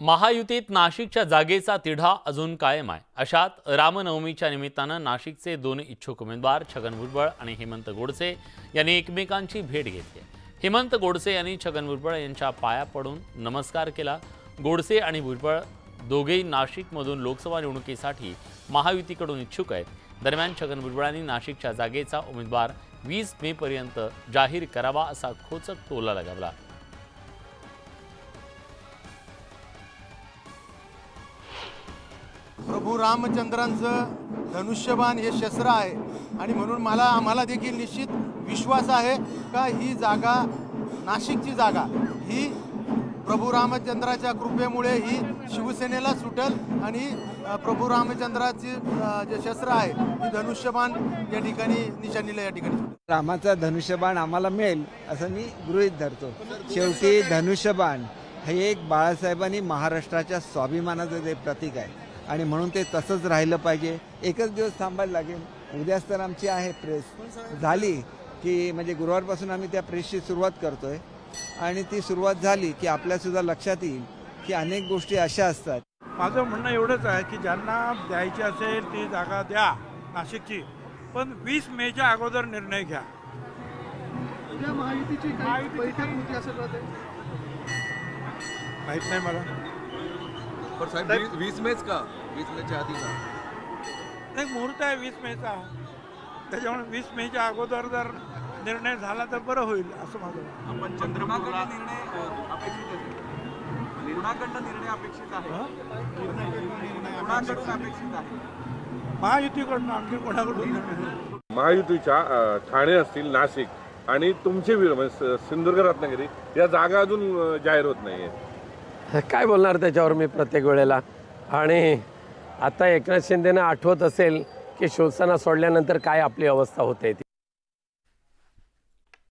महायुतीत नाशिकच्या जागेचा तिढा अजून कायम आहे. अशात रामनवमीच्या निमित्तानं नाशिकचे दोन इच्छुक उमेदवार छगन भुजबळ आणि हेमंत गोडसे यांनी एकमेकांची भेट घेतली. हेमंत गोडसे यांनी छगन भुजबळ यांच्या पाया पडून नमस्कार केला. गोडसे आणि भुजबळ दोघेही नाशिकमधून लोकसभा निवडणुकीसाठी महायुतीकडून इच्छुक आहेत. दरम्यान छगन भुजबळांनी नाशिकच्या जागेचा उमेदवार वीस मेपर्यंत जाहीर करावा असा खोचक टोला लगावला. प्रभू रामचंद्रांचं धनुष्यबाण हे शस्त्र आहे. आणि म्हणून मला आम्हाला देखील निश्चित विश्वास आहे का ही जागा नाशिकची जागा ही प्रभू रामचंद्राच्या कृपेमुळे ही शिवसेनेला सुटेल आणि प्रभू रामचंद्राची जे शस्त्र आहे ही धनुष्यबाण या ठिकाणी निशाणीला या ठिकाणी रामाचा धनुष्यबाण आम्हाला मिळेल असं मी गृहीत धरतो. शेवटी धनुष्यबाण हे एक बाळासाहेबांनी महाराष्ट्राच्या स्वाभिमानाचं जे प्रतीक आहे. आणि म्हणून ते तसंच राहिलं पाहिजे. एकच दिवस थांबायला लागेल. उद्याच तर आमची आहे प्रेस झाली की म्हणजे गुरुवारपासून आम्ही त्या प्रेसची सुरुवात करतोय. आणि ती सुरुवात झाली की आपल्यासुद्धा लक्षात येईल की अनेक गोष्टी अशा असतात. माझं म्हणणं एवढंच आहे की ज्यांना द्यायची असेल ती जागा द्या नाशिकची. पण वीस मेच्या अगोदर निर्णय घ्या. उद्या महायुतीची काही बैठक होती असं कळतंय माहीत नाही मला. पण साहेब वीस- वीस मेच का? वीस मेच्या आधी का? नाही मुहूर्त आहे वीस मेचा. त्याच्यामुळे वीस मेच्या अगोदर जर निर्णय झाला तर बरं होईल असं माझं. आपण चंद्रपूरला निर्णय अपेक्षित आहे. कुणाकडनं निर्णय अपेक्षित आहे. कुणाकडून अपेक्षित आहे. महायुतीकडून आणखी कोणाकडून निर्णय नाही. महायुतीच्या ठाणे असतील नाशिक आणि तुमचे वीर म्हणजे सिंधुदुर्ग रत्नागिरी या जागा अजून जाहीर होत नाहीये काय बोलणार त्याच्यावर मी प्रत्येक वेळेला? आणि आता एकनाथ शिंदेना आठवत असेल की शिवसेना सोडल्यानंतर काय आपली अवस्था होते ती.